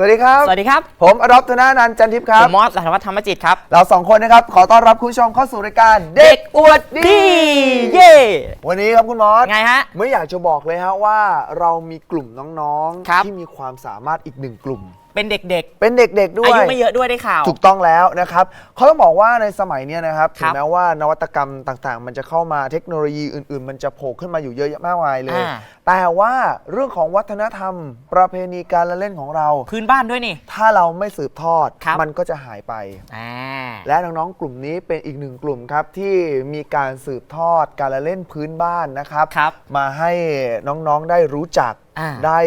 สวัสดีครับ สวัสดีครับ ผมอดอปธนานันท์จันทิพย์คผรับ มมอสสันวัฒน์ธรรมจิตครับ เราสองคนนะครับ ขอต้อนรับคุณผู้ชมเข้าสู่รายการเด็กอวดดีดี เย่วันนี้ครับคุณมอสไงฮะ ไม่อยากจะบอกเลยฮะว่าเรามีกลุ่มน้องครับ ๆ ที่มีความสามารถอีกหนึ่งกลุ่ม เป็นเด็กเป็นเด็กๆๆ ด้ว อายยุไม่เยอะด้วยได้ข่าว ถูกต้องแล้วนะครับเขาต้องบอกว่าในสมัยเนี้ยนะครับคถึรังบแม้ว่านวัตกรรมต่างๆ มันจะเข้ามาเทคโนโลยีอื่น ๆ มันจะโผล่ขึ้นมาอยู่เยอะแยะมากมายเลย อ่า แต่ว่าเรื่องของวัฒนธรรม ประเพณีการละเล่นของเรา พื้นบ้านด้วยนี่ ถ้าเราไม่สืบทอดครับ มันก็จะหายไป อ่า และน้องๆกลุ่มนี้เป็นอีกหนึ่งกลุ่มครับที่มีการสืบทอดการละเล่นพื้นบ้านนะครับ ครับมาให้น้องๆได้รู้จัก อ่า ได้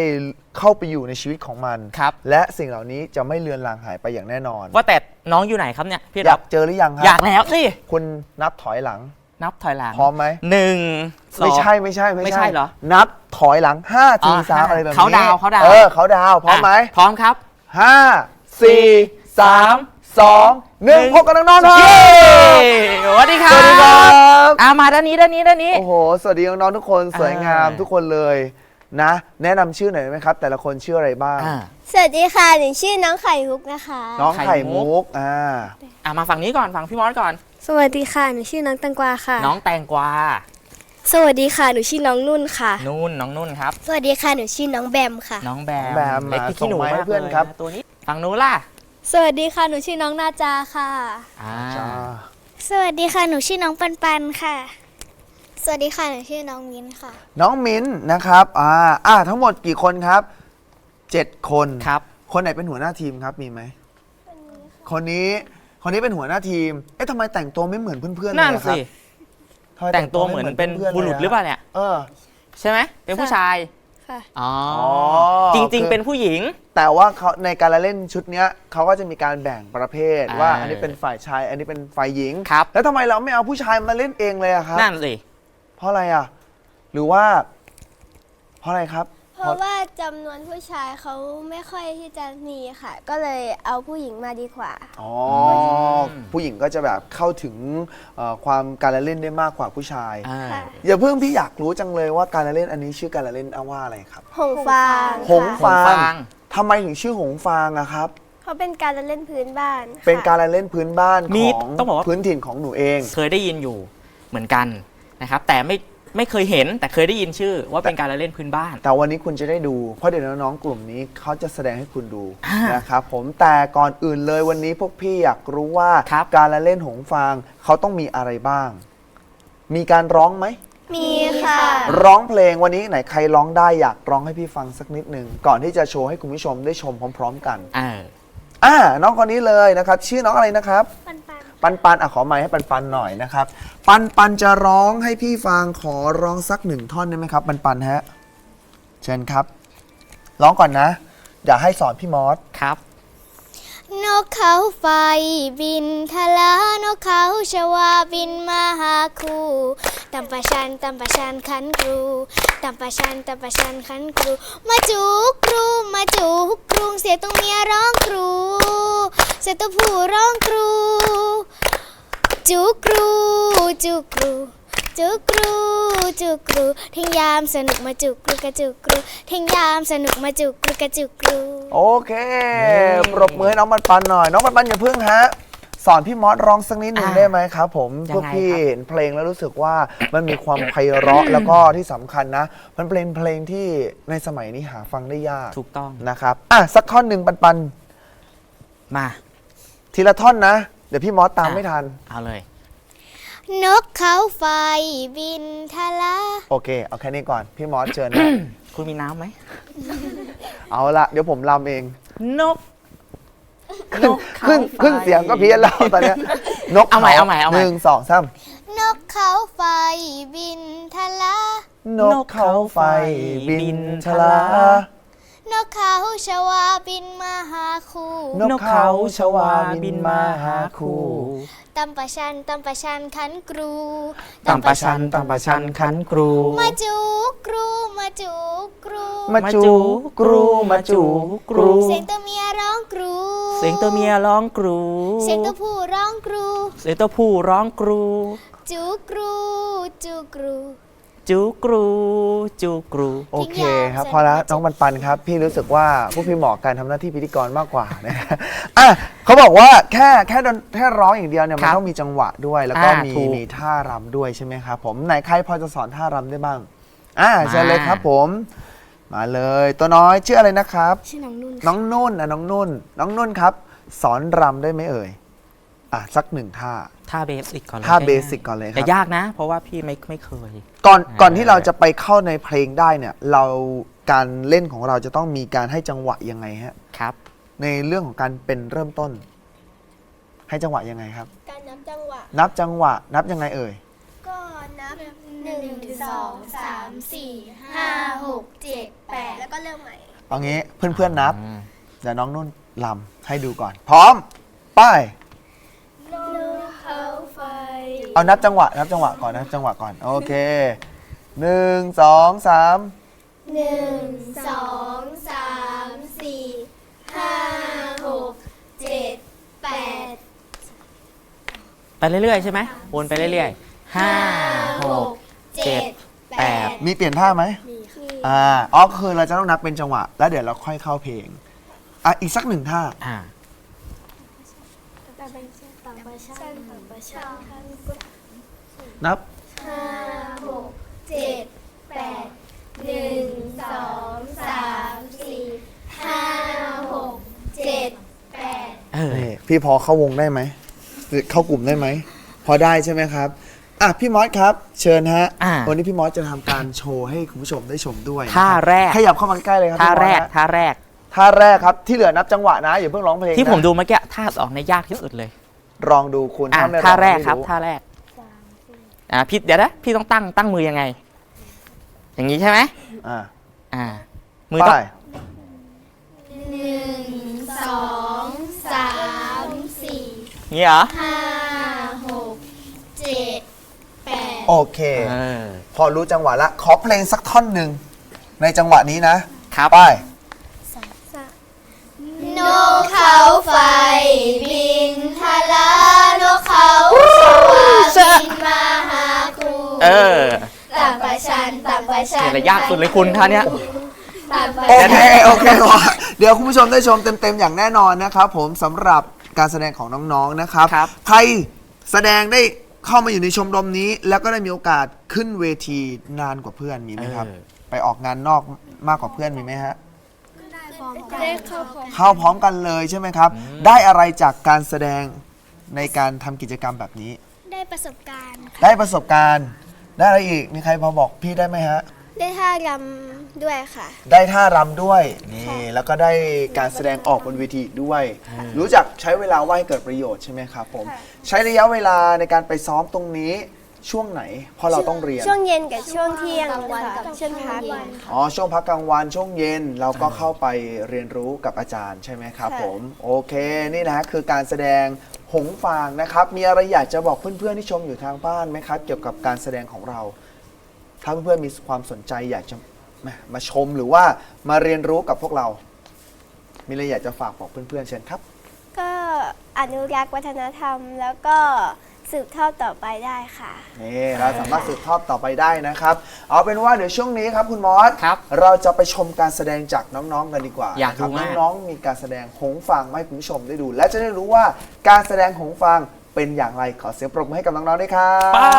เข้าไปอยู่ในชีวิตของมัน ครับ และสิ่งเหล่านี้จะไม่เลือนลางหายไปอย่างแน่นอน ว่าแต่น้องอยู่ไหนครับเนี่ยพี่อรัยาบ กเจอหรือยังครัอยากแล้วสิ คุณนับถอยหลัง นับถอยหลังพร้อมไหม หนึ่งสอง ไม่ใช่ไม่ใช่ไม่ใช่เหรอนับถอยหลัง5 4อ๋อ3ห้าอะไรแบบนี้เขาดาวน์เขาดาวน์ เออเขาดาวน์พร้อมไหมะพร้อมครับ ห้าสี่สามสองหนึ่งพบกันน้องๆครับเย้สวัสดีครับสวัสดีครับ อ่ามาด้านนี้ด้านนี้ด้านนี้ โอ้โห สวัสดีน้องๆทุกคนสวยงามอ่า ทุกคนเลย นะ แนะนำชื่อหน่อยได้ไหมครับ แต่ละคนชื่ออะไรบ้าง อ่า สวัสดีค่ะ หนูชื่อน้องไข่มุกนะคะ น้องไข่ไข่มุมุก กอ่าอ่ามาฝั่งนี้ก่อนฝั่งพี่มอสก่อน สวัสดีค่ะ หนูชื่อน้องตังกวาค่ะ น้องแตงกวาสวัสดีค่ะ หนูชื่อน้องนุ่นค่ะ นุ่นน้องนุ่นครับ สวัสดีค่ะ หนูชื่อน้องแบมค่ะ น้องแบมแบมเล็กมาพี่ขี้หนูส่งไม้ให้มากเพื่อนลยครับตัวนี้ฝั่งนู้นล่ะสวัสดีค่ะ หนูชื่อน้องนาจาค่ะ อ่าจ้าสวัสดีค่ะ หนูชื่อน้องปันปันค่ะ สวัสดีค่ะหนูชื่อน้องมิ้นค่ะ น้องมิ้นท์นะครับอ่าอ่าทั้งหมดกี่คนครับเจ็ดคนครับ คนไหนเป็นหัวหน้าทีมครับมีไหมคนนี้คนนี้เป็นหัวหน้าทีม เอ๊ะทำไมแต่งตัวไม่เหมือนเพื่อนๆเลยนั่นอะครับสิ ทำไแต่งตัวเหมือนเป็นพื่ๆบุรุษลยะหรือเปล่าเนี่ย เออ ใช่ไหมเป็นผู้ชายค่ะ อ๋ออ๋อจริง คือ ๆ เป็นผู้หญิง แต่ว่าเขาในการละเล่นชุดเนี้ยเขาก็จะมีการแบ่งประเภทอ่าว่าอันนี้เป็นฝ่ายชาย อันนี้เป็นฝ่ายหญิง ครับ แล้วทำไมเราไม่เอาผู้ชายมาเล่นเองเลยอะครับ นั่นสิ เพราะอะไรอะ หรือว่า เพราะอะไรครับเพราะว่าจำนวนผู้ชายเขาไม่ค่อยที่จะมีค่ะ ก็เลยเอาผู้หญิงมาดีกว่า อ๋ออผู้หญิงก็จะแบบเข้าถึงเอ่อความการละเล่นได้มากกว่าผู้ชาย อ่าค่ะ อย่าเพิ่งพี่อยากรู้จังเลยว่าการละเล่นอันนี้ชื่อการละเล่นว่าอะไรครับหงฟางหงค่ะฟาหงฟางงทำไมถึงชื่อหงฟางอะครับ เขาเป็นการละเล่นพื้นบ้านค่ะเป็นการละเล่นพื้นบ้านมีของต้องบอกว่า พื้นถิ่นของหนูเอง เคยได้ยินอยู่เหมือนกัน นะครับแต่ไม่ไม่เคยเห็นแต่เคยได้ยินชื่อว่าเป็นการละเล่นพื้นบ้าน แต่วันนี้คุณจะได้ดู เพราะเดี๋ยวน้องๆกลุ่มนี้เขาจะแสดงให้คุณดูอ่านนะครับผมแต่ก่อนอื่นเลยวันนี้พวกพี่อยากรู้ว่าครับการละเล่นหงฟางเขาต้องมีอะไรบ้าง มีการร้องไหมมีค่ะ ร้องเพลงวันนี้ไหนใครร้องได้อยากร้องให้พี่ฟังสักนิดหนึ่งก่อนที่จะโชว์ให้คุณผู้ชมได้ชมพร้อม ๆ กันเอออ่าน้องคนนี้เลยนะครับ ชื่อน้องอะไรนะครับ ปัน ปันปันอะขอไม้ให้ปันปันหน่อยนะครับ ปันปันจะร้องให้พี่ฟังขอร้องสักหนึ่งท่อนได้ไหมครับ ปันปันฮะ เชิญครับ ร้องก่อนนะ อย่าให้สอนพี่มอสครับ นกเขาไฟบินทะลานกเขาชวาบินมาหาคูตำปะชันตำปะชันขันครูตำปะชันตำปะชันขันครู มาจูกรูมาจูกรูเสียตัวเมียร้องครู เสียตัวผู้ร้องครูจูกรูจูกรู จูกรูจูกรูทิ้งยามสนุกมาจูกรูกระจูกรูทิ้งยามสนุกมาจูกรูกระจูกรูโอเคปรบมือให้น้องปันปันหน่อย น้องปันปันอย่าเพิ่งฮะ สอนพี่มอสร้องสักนิดหนึ่งอ่าได้ไหมครับผมยังไง พวกพี่ครับเห็นเพลงแล้วรู้สึกว่ามันมีความไพเราะแล้วก็ที่สำคัญนะ มันเป็นเพลงที่ในสมัยนี้หาฟังได้ยากถูกต้องนะครับอะสักท่อนหนึ่งปันปันมา ทีละท่อนนะ เดี๋ยวพี่มอสตามอะ ไม่ทัน เอาเลย นกเขาไฟบินทะลาโอเค เอาแค่นี้ก่อน พี่มอสเชิญนะ คุณมีน้ำไหม เอาละเดี๋ยวผมลำเอง นกขึ้นนกเขาขึ้นไฟ ขึ้นเสียงก็เพี้ยนแล้วตอนเนี้ยนกเอาใหม่เอาใหม่เอาใหม่ นึ่งสองสามนกเขาไฟบินทะลานกเขาไฟบินชลานก เขาชวาบินมาหาคู่นกเขาชวาบินมาหาคู่ตำประชันตำประชันขันกรูตำประชันตำประชันขันครู มาจูกรูมาจูกรู มาจูกรูมาจูกรู เสียงตัวเมียร้องกรู เสียงตัวเมียร้องกรู เสียงตัวผู้ร้องกรู เสียงตัวผู้ร้องกรู จูกรูจูกรู จูกรู จูกรู โอเคครับ พอแล้วน้องปันปันครับ พี่รู้สึกว่าผู้พี่เหมาะการทำหน้าที่พิธีกรมากกว่านะฮะอะเขาบอกว่าแค่แค่ดนแค่ร้องอย่างเดียวเนี่ยมันครับต้องมีจังหวะด้วย แล้วก็อ่ามีถูก มีท่ารำด้วยใช่ไหมครับผมไหนใครพอจะสอนท่ารำได้บ้าง อ่าเชิญเลยมาครับผม มาเลย ตัวน้อยชื่ออะไรนะครับ ชื่อน้องนุ่นน้องนุ่นนะน้องนุ่น น้องนุ่นครับ สอนรำได้ไหมเอ่ย อะสักหนึ่งท่า ท่าเบสิกก่อนเลยท่าง่ยๆเบสิกก่อนเลยครับ แต่ยากนะ เพราะว่าพี่ไม่ไม่เคย ก่อนอ่าก่อนที่เราจะไปเข้าในเพลงได้เนี่ย เราการเล่นของเราจะต้องมีการให้จังหวะยังไงฮะ ครับ ในเรื่องของการเป็นเริ่มต้น ให้จังหวะยังไงครับ การนับจังหวะ นับจังหวะ นับยังไงเอ่ย ก็นับหนึ่งสองสามสี่ห้าหกเจ็ดแปดแล้วก็เริ่มใหม่ เอางี้เพื่อนๆนับอืมเดี๋ยวน้องนุ่นลำให้ดูก่อน พร้อม ไป้ายนก เขาไฟเอานับจังหวะนับจังหวะก่อนนับจังหวะก่อนโอเคหนึ่งสองสามหนึ่งสองสามสี่ห้าหกเจ็ดแปดไปเรื่อยๆใช่ไหมวนไปเรื่อยๆห้าหกเจ็ดแปดมีเปลี่ยนท่าไหมมีอ่าอ๋อคือเราจะต้องนับเป็นจังหวะ แล้วเดี๋ยวเราค่อยเข้าเพลงอะอีกสักหนึ่งท่า อ่า ต่างประชันต่างประชั นต่างประชันนับห้าหกเจ็ดแปดหนึ่งสองสามสี่ห้าหกเจ็ดแปดเออนี่พี่พอเข้าวงได้ไหมหรือเข้ากลุ่มได้ไหม พอได้ใช่ไหมครับ อะพี่มอสครับ เชิญฮะ อ่า วันนี้พี่มอสจะทำการโชว์ให้คุณผู้ชมได้ชมด้วยท่าแรกขยับเข้ามาใกล้เลยครับท่าพี่มอสแรกฮะท่าแรก ท่าแรกครับที่เหลือนับจังหวะนะอย่าเพิ่งร้องเพลงที่ผมนะ ดูเมื่อกี้ท่าสองในยยากที่สุดเลย ลองดูคุณอะถ้าไม่ท่าแรกไม่ครับท่าแรกอ่าพี่เดี๋ยวนะพี่ต้องตั้งตั้งมือยังไง อย่างนี้ใช่ไหมอ่าอ่า มือต้ไปองหนึ่งสองสามสี่อย่างนี้เหรอห้าหกเจ็ดแปดโอเค เออพอรู้จังหวะละ ขอเพลงสักท่อนหนึ่งในจังหวะนี้นะครับไป นกเขาไฟบินทะลานกเขาชวาบินมาหาครูเออต่างประชันต่างประชันเนี่ยแหละยากสุดเลยคุณท่าเนี้ย ต่างประโอชันเค โอเคว่ะเดี๋ยวคุณผู้ชมได้ชมเต็ม ๆ อย่างแน่นอนนะครับ ผมสำหรับการแสดงของน้อง ๆ นะครับ ครับ ใครแสดงได้เข้ามาอยู่ในชมรมนี้ แล้วก็ได้มีโอกาสขึ้นเวทีนานกว่าเพื่อนมีไหมครับเออไปออกงานนอกมากกว่าเพื่อนมีไหมฮะ ได้เข้าพร้อมเข้าพร้อมกันเลยใช่ไหมครับ ได้อะไรจากการแสดงในการทำกิจกรรมแบบนี้ ได้ประสบการณ์ได้ประสบการณ์ ได้อะไรอีกมีใครพอบอกพี่ได้ไหมฮะ ได้ท่ารำด้วยค่ะ ได้ท่ารำด้วยนี่แล้วก็ได้การแสดงออกบนเวทีอีกด้วย รู้จักใช้เวลาว่างให้เกิดประโยชน์ใช่ไหมครับผม ใช้ระยะเวลาในการไปซ้อมตรงนี้ ช่วงไหนเพราะเราต้องเรียน ช่วงเย็นกับช่วงเที่ยงกลางวันค่ะกับช่วงพักช่วงเย็นอ๋อ ช่วงพักกลางวันช่วงเย็นเราก็เข้าไปเรียนรู้กับอาจารย์ใช่ไหมครับ ค่ะ ผม โอเค นี่นะคือการแสดงหงฟางนะครับ มีอะไรอยากจะบอกเพื่อนๆที่ชมอยู่ทางบ้านไหมครับ เกี่ยวกับการแสดงของเรา ถ้าเพื่อนๆมีความสนใจอยากจะมามาชมหรือว่ามาเรียนรู้กับพวกเรา มีอะไรอยากจะฝากบอกเพื่อนๆเชิญครับ ก็อนุรักษ์วัฒนธรรม แล้วก็ สืบทอดต่อไปได้ค่ะ นี่เราสามารถสืบทอดต่อไปได้นะครับ เอาเป็นว่าเดี๋ยวช่วงนี้ครับคุณมอสครับเราจะไปชมการแสดงจากน้องๆกันดีกว่าอยากนะครับดูมาก น้องๆมีการแสดงหงฟางมาให้คุณผู้ชมได้ดู และจะได้รู้ว่าการแสดงหงฟางเป็นอย่างไรขอเสียงปรบมือให้กับน้องๆด้วยครับ ป้า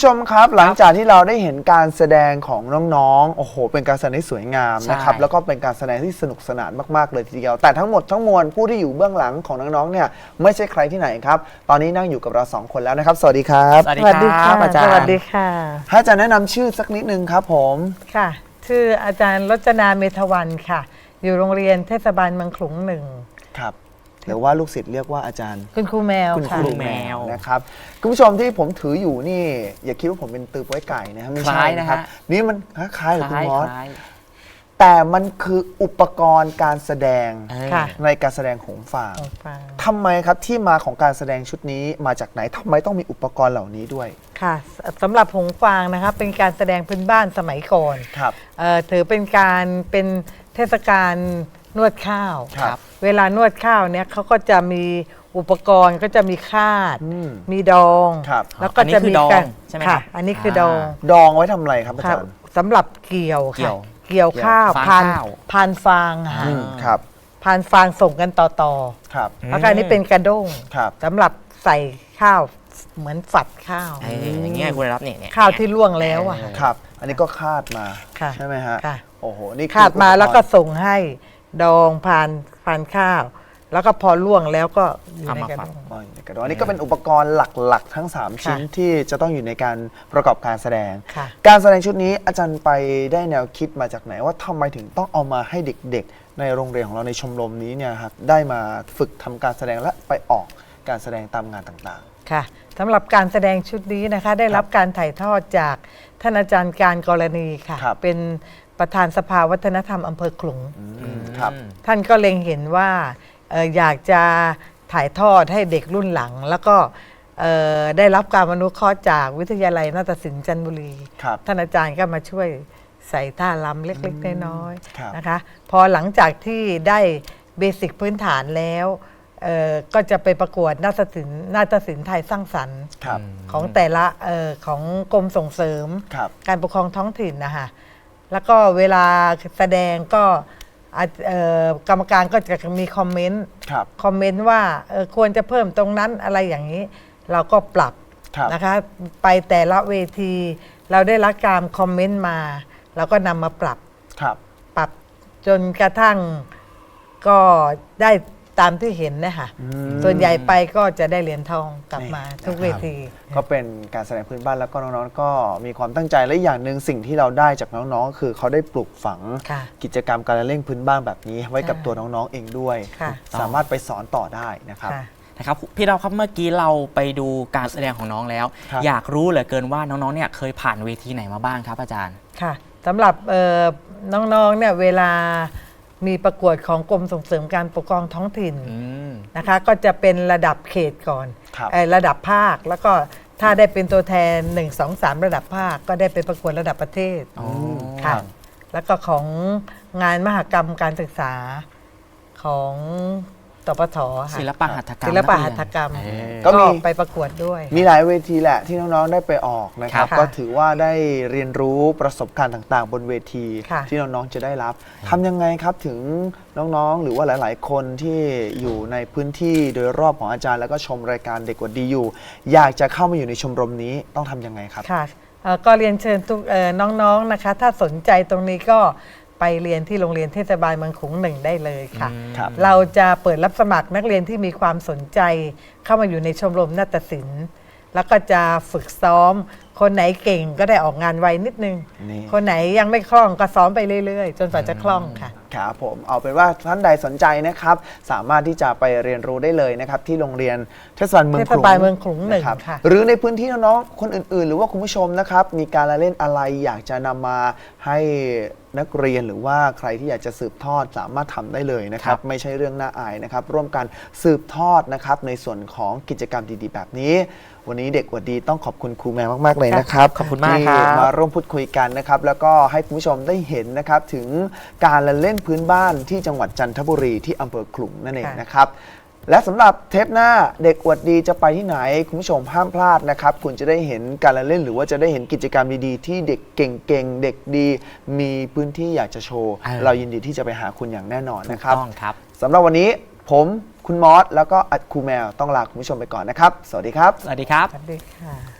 ผู้ชมครับหลังจากที่เราได้เห็นการแสดงของน้องๆ โอ้โห เป็นการแสดงที่สวยงามนะครับ ใช่ แล้วก็เป็นการแสดงที่สนุกสนานมากๆเลยทีเดียว แต่ทั้งหมดทั้งมวลผู้ที่อยู่เบื้องหลังของน้องๆ เนี่ยไม่ใช่ใครที่ไหนครับ ตอนนี้นั่งอยู่กับเราสองคนแล้วนะครับ สวัสดีครับ สวัสดีครับอาจารย์สวัสดีค่ะ ให้อาจารย์แนะนำชื่อสักนิดนึงครับผม ค่ะ ชื่ออาจารย์รจนาเมธวันค่ะ อยู่โรงเรียนเทศบาลเมืองขลุงหนึ่ง ครับ หรือว่าลูกศิษย์เรียกว่าอาจารย์ คุณครูแมวคุณคค่ะ รูแมแมววนะครับคุณผู้ชมที่ผมถืออยู่นี่อย่าคิดว่าผมเป็นตือป้วยไก่นะครับไม่คใช่ล้ายนะนะครัฮะบนี่มันคล้ายๆหรือคคุณล้ายมอสคล้ายแต่มันคืออุปกรณ์การแสดงเออ ค่ะ ในการแสดงหงส์ฟางของฟัง ทำไมครับที่มาของการแสดงชุดนี้มาจากไหนทำไมต้องมีอุปกรณ์เหล่านี้ด้วยค่ะสสำหรับหงฟางนะคะเป็นการแสดงพื้นบ้านสมัยก่อนครับ เอ่อถือเป็นการเป็นเทศกาล นวดข้าว ครับเวลานวดข้าวเนี่ยเขาก็จะมีอุปกรณ์ก็จะมีคาด อืมมีดอง ครับ แล้วก็จะมีอันนี้คือดองการใช่ไหมค่ะครับอันนี้คืออ่าดอง ดองไว้ทำอะไรครับอาค่ะจารย์ สำหรับเกี่ยวเกี่ค่ะยวเกี่ยวข้าวฟางพานข้าวพานฟางอะค่ะอืมครับพานฟางส่งกันต่อๆครับแล้วก็อันนี้เป็นกระด้งครับ สำหรับใส่ข้าวเหมือนฝัดข้าว เอออย่างเงี้ยคุณรับเนี่ยเนี่ยข้าวที่ล่วงแล้วอะ ครับ อันนี้ก็คาดมา ค่ะใช่ไหมฮะ ค่ะ โอ้โห นี่คือขาดมาอุปรณ์แล้วก็ส่งให้ ดองผ่านผ่านข้าว แล้วก็พอล่วงแล้วก็อยู่ในกระด้งอ๋ออยู่ในกระดองอันนี้ก็เป็นอุปกรณ์หลักๆ ทั้ง 3 ชิ้นค่ะที่จะต้องอยู่ในการประกอบการแสดง ค่ะ การแสดงชุดนี้อาจารย์ไปได้แนวคิดมาจากไหน ว่าทำไมถึงต้องเอามาให้เด็กๆ ในโรงเรียนของเราในชมรมนี้เนี่ยครับได้มาฝึกทำการแสดงและไปออกการแสดงตามงานต่างค่ะสำหรับการแสดงชุดนี้นะคะ ได้รับการถ่ายทอดจากท่านอาจารย์การกรณีค่ะครับเป็น ประธานสภาวัฒนธรรมอำเภอขลุงๆอืมครับท่านก็เล็งเห็นว่าเอ่ออยากจะถ่ายทอดให้เด็กรุ่นหลัง แล้วก็เอ่อได้รับการอนุเคราะห์จากวิทยาลัยนาฏศิลป์จันทบุรี ครับ ท่านอาจารย์ก็มาช่วยใส่ท่าล้ำเล็กๆ น้อยครับ ๆนะคะพอหลังจากที่ได้เบสิกพื้นฐานแล้วเอ่อก็จะไปประกวดนาฏศิลป์นาฏศิลป์ไทยสร้างสรรค์ ครับ ของแต่ละเออของกรมส่งเสริม ครับการปกครองท้องถิ่นนะคะ แล้วก็เวลาแสดงก็อาจเอ่อกรรมการก็จะมีคอมเมนต์ครับ คอมเมนต์ว่าเออควรจะเพิ่มตรงนั้นอะไรอย่างนี้ เราก็ปรับครับ นะคะไปแต่ละเวที เราได้รับการคอมเมนต์มา เราก็นำมาปรับ ครับ ปรับจนกระทั่งก็ได้ ตามที่เห็นนะคะอืม ส่วนใหญ่ไปก็จะได้เหรียญทองกลับมานี่ทุกนะครับเวที ก็เป็นการแสดงพื้นบ้านแล้วก็น้องๆ ก็มีความตั้งใจและอย่างหนึ่งสิ่งที่เราได้จากน้องๆคือเขาได้ปลูกฝังค่ะกิจกรรมการละเล่นพื้นบ้านแบบนี้ ไว้กับใช่ตัวน้องๆเองด้วย ค่ะ สามารถไปสอนต่อได้นะครับ ค่ะ นะครับพี่เราครับเมื่อกี้เราไปดูการแสดงของน้องแล้ว ครับ อยากรู้เหลือเกินว่าน้องๆเนี่ยเคยผ่านเวทีไหนมาบ้างครับอาจารย์ ค่ะสำหรับเอ่อน้องๆเนี่ยเวลา มีประกวดของกรมส่งเสริมการปกครองท้องถิ่นอืม นะคะ ก็จะเป็นระดับเขตก่อนครับ เอ่อระดับภาคแล้วก็ถ้าได้เป็นตัวแทน 1 2 3 ระดับภาค ก็ได้ไปประกวดระดับประเทศอ๋อค่ะแล้วก็ของงานมหกรรมการศึกษาของต ปทค่ะศิลปะหัตถกรรมศิลปะนัเยนหัตถกรรม เออ ก็ก็มี ไปประกวดด้วย มีหลายเวทีแหละที่น้องๆได้ไปออกนะครับ ค่ะก็ถือว่าได้เรียนรู้ประสบการณ์ต่างๆ บนเวทีค่ะ ที่น้องๆจะได้รับทำยังไงครับถึงน้องๆ หรือว่าหลาย ๆ คนที่อยู่ในพื้นที่โดยรอบของอาจารย์แล้วก็ชมรายการเด็กกว่าดีอยู่ อยากจะเข้ามาอยู่ในชมรมนี้ต้องทำยังไงครับ ค่ะเอ่อก็เรียนเชิญทุกเอ่อน้องๆนะคะ ถ้าสนใจตรงนี้ก็ ไปเรียนที่โรงเรียนเทศบาลเมืองขลุงหนึ่งได้เลยค่ะ ครับ เราจะเปิดรับสมัครนักเรียนที่มีความสนใจ เข้ามาอยู่ในชมรมนาฏศิลป์ แล้วก็จะฝึกซ้อม คนไหนเก่งก็ได้ออกงานไวนิดนึง นี่ คนไหนยังไม่คล่องก็ซ้อมไปเรื่อยๆ จนกว่าจะคล่องค่ะ ครับผมเอาเป็นว่าท่านใดสนใจนะครับ สามารถที่จะไปเรียนรู้ได้เลยนะครับ ที่โรงเรียนเทศบาลเมืองขลุงเทศบาลเมืองขลุงหนึ่งรับค่ะ หรือในพื้นที่น้องๆคนอื่น ๆ หรือว่าคุณผู้ชมนะครับ มีการละเล่นอะไรอยากจะนำมาให้ นักเรียนหรือว่าใครที่อยากจะสืบทอดสามารถทำได้เลยนะครับ ไม่ใช่เรื่องน่าอายนะครับ ร่วมกันสืบทอดนะครับ ในส่วนของกิจกรรมดีๆ แบบนี้ วันนี้เด็กอวดดีต้องขอบคุณครูแมวมาก ๆ เลยนะครับขอบคุณมากที่ครับมา ร่วมพูดคุยกันนะครับ แล้วก็ให้คุณผู้ชมได้เห็นนะครับถึงการละเล่นพื้นบ้านที่จังหวัดจันทบุรีที่อำเภอขลุงนั่นเองค่ะ นะครับ และสำหรับเทปหน้าเด็กอวดดีจะไปที่ไหน คุณผู้ชมห้ามพลาดนะครับ คุณจะได้เห็นการละเล่นหรือว่าจะได้เห็นกิจกรรมดีๆ ที่เด็กเก่งๆ เด็กดี มีพื้นที่อยากจะโชว์ เออ เรายินดีที่จะไปหาคุณอย่างแน่นอนถูกนะครับต้องครับ สำหรับวันนี้ผมคุณมอสแล้วก็อัดครูแมวต้องลาคุณผู้ชมไปก่อนนะครับ สวัสดีครับ สวัสดีครับ สวัสดีค่ะ